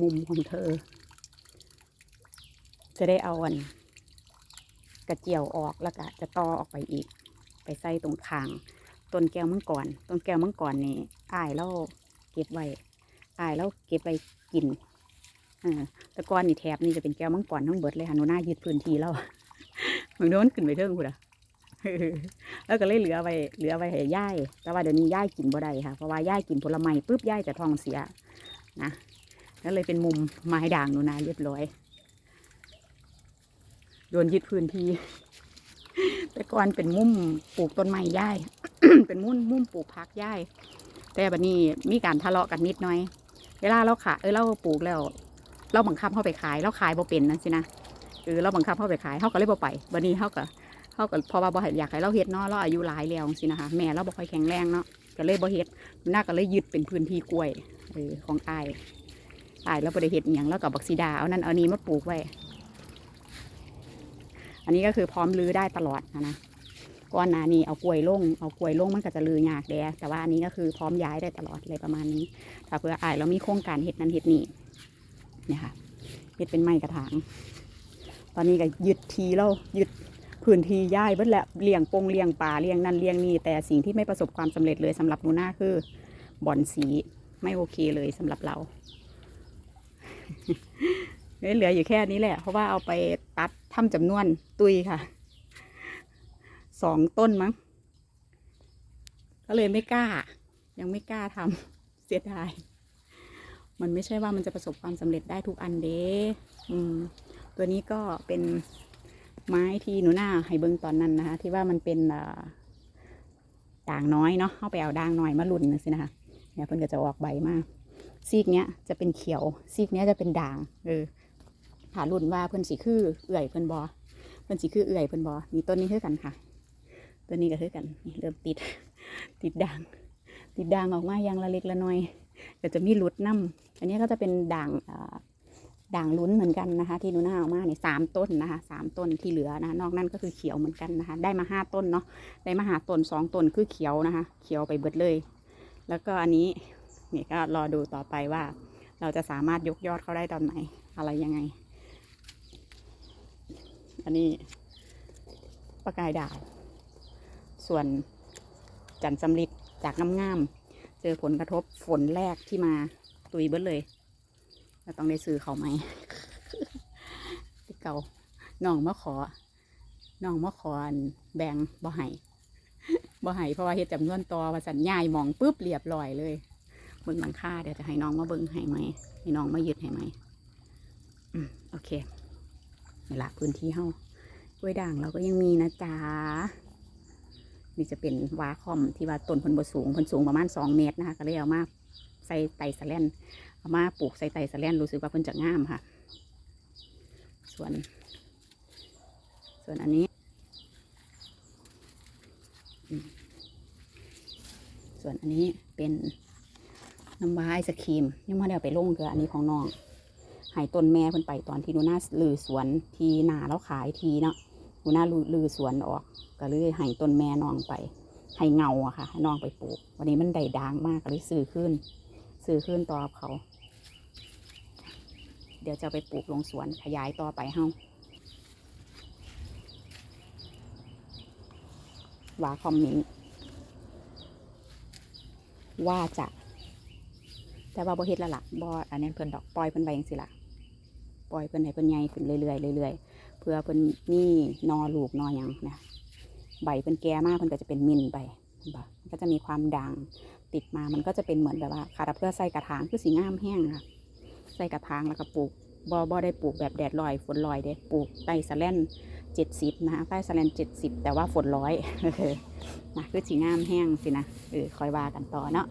มุมของเธอ จะได้เอาอัน กระเจียวออกแล้วก็จะต่อออกไปอีก ไปใส่ตรงคางต้นแก้วมังกรต้นแก้วมังกรนี่อายแล้วเก็บไว้อายแล้วเก็บไว้กินออแต่ก่อนนี่แถบนี่จะเป็นแก้วมังกรทั้งเบิดเลยค่ะหนูน่ายึดพื้นที่แล้วมึงโดนขึ้นไปเทิงกูละแล้วก็เลยเหลือไว้เหลือไว้ให้ย่ายแต่ว่าเดี๋ยวนี้ย่ายกินบ่ได้ค่ะเพราะว่าย่ายกินผลไม้ปุ๊บย่ายจะท้องเสีย นะก็เลยเป็นมุมไม้ด่างหนูนาเรียบร้อยโดนยึดพื้นที่ แต่ก่อนเป็นมุมปลูกต้นไม้ย่าย เป็นมุมมุมปลูกพักย่าย แต่บัดนี้มีการทะเลาะกันนิดหน่อย เวลาเราขายเออเราปลูกแล้ว เราบังคับเข้าไปขาย เราขายบ่เป็นนั่นสินะเออเราบังคับเข้าไปขายเขาก็เลยบ่ไปบัดนี้เขาก็เขาก็พอว่าบ่ให้อยากให้เราเฮ็ดเนาะเราอายุหลายแล้วสินะคะแม่เราบ่ค่อยแข็งแรงเนาะก็เลยบ่เฮ็ดหน้าก็เลยยึดเป็นพื้นที่กล้วย เออของอายอายแล้วบ่ได้เฮ็ดอย่างแล้วก็บักซีดาเอานั่นเอานี้มาปลูกไว้ อันนี้ก็คือพร้อมรื้อได้ตลอดนะนะก้อนนานี่เอากล้วยลงเอากล้วยลงมันก็จะรื้อยากแดแต่ว่าอันนี้ก็คือพร้อมย้ายได้ตลอดเลยประมาณนี้ ถ้าเพื่ออายเรามีโครงการเห็ดนั้นเห็ดนี่เนี่ยค่ะเห็ดเป็นไม้กระถาง ตอนนี้ก็ยึดทีแล้วยึดพื้นที่ย้ายเบิดแหละเลี้ยงปงเลี้ยงป่าเลี้ยงนั่นเลี้ยงนี่แต่สิ่งที่ไม่ประสบความสำเร็จเลยสำหรับนูน่าคือบ่อนสี ไม่โอเคเลยสำหรับเราเหลืออยู่แค่นี้แหละ เพราะว่าเอาไปตัดทำจำนวนตุยค่ะสองต้นมั้ง ก็เลยไม่กล้า ยังไม่กล้าทำเสียดายมันไม่ใช่ว่ามันจะประสบความสำเร็จได้ทุกอันเด้อืมตัวนี้ก็เป็นไม้ที่หนูหน้าให้เบิ้งตอนนั้นนะคะ ที่ว่ามันเป็นอ่าด่างน้อยเนาะเอาไปเอาด่างน้อยมาลุ่นนะสินะคะ เนี่ยเพิ่นก็จะออกใบมากซีกเนี้ยจะเป็นเขียว ซีกเนี้ยจะเป็นด่างเออหารุ่นว่าเพิ่นสีคือเอื่อยเพิ่นบอเพิ่นสีคือเอื่อยเพิ่นบอนี่ต้นนี้คือกันค่ะ ตัวนี้ก็คือกันนี่เริ่มติดติดด่าง ติดด่างออกมาอย่างละเล็กละน้อยเดี๋ยวจะมีหลุดน้ำอันนี้ก็จะเป็นด่างด่างลุ้นเหมือนกันนะคะ ที่หนูน่าเอามาเนี่ยสามต้นนะคะสามต้นที่เหลือนะนอกนั้นก็คือเขียวเหมือนกันนะคะ ได้มาห้าต้นเนาะได้มาหาต้นสองต้นคือเขียวนะคะ เขียวไปเบิดเลย แล้วก็อันนี้นี่ก็รอดูต่อไปว่า เราจะสามารถยกยอดเขาได้ตอนไหน อะไรยังไง อันนี้ประกายดาว ส่วนจันทร์สำลิดจากน้ำงามเจอผลกระทบฝนแรกที่มาตุยเบิดเลยเราต้องได้ซื้อเขาไหมที่เก่าน้องมาขอน้องมาขอนแบงบ่ให้ บ่ให้เพราะว่าเฮ็ดจำนวนต่อว่าสัญญายมองปุ๊บเรียบร้อยเลยเบิ่งหลังคาเดี๋ยวจะให้น้องมาเบิ่งให้ไหมให้น้องมายึดให้ไหมอืมโอเคนี่ละพื้นที่เฮากล้วยด่างเราก็ยังมีนะจ๊ะนี่จะเป็นวาคอมที่ว่าต้นพันบสูงพันสูงประมาณสองเมตรนะคะก็เลยเอามาใส่ไตสแลนเอามาปลูกใส่ไตสแลนรู้สึกว่าเพิ่นจะงามค่ะ ส่วน ส่วนอันนี้อืมส่วน อันนี้เป็นน้ำว้าไอศครีมยังไม่ได้เอาไปลงคืออันนี้ของน้องหายต้นแม่เพิ่นไปตอนที่หนูน่าลือสวนทีนาแล้วขายทีเนาะหนูน่าลือสวนออก ก็เลยให้ต้นแม่น้องไปให้เงาอะค่ะให้น้องไปปลูก วันนี้มันได้ด่างมากก็เลยซื้อขึ้นซื้อขึ้นต่อเขา เดี๋ยวจะไปปลูกลงสวนขยายต่อไปเฮาว่าคอมเมนต์ ว่าจะ แต่ว่าบ่เฮ็ดละล่ะบ่อันนี้เพิ่นดอกปล่อยเพิ่นไปยังสิล่ะปล่อยเพิ่นให้เพิ่นใหญ่ขึ้นเรื่อยๆเรื่อยๆเพื่อเพิ่นนี่นอลูกนอหยังนะใบเพิ่นแก่มากเพิ่นก็จะเป็นมินไปมันก็จะมีความด่างติดมามันก็จะเป็นเหมือนแบบว่าคาราเพื่อใส่กระถางคือสีงามแห้งค่ะใส่กระถางแล้วก็ปลูก บ่บ่ได้ปลูกแบบแดดลอยฝนลอยเด้ปลูกใต้สแลนเจ็ดสิบนะคะใต้สแลนเจ็ดสิบแต่ว่าฝนร้อยนะคือสีงามแห้งสินะเออคอยว่ากันต่อเนาะ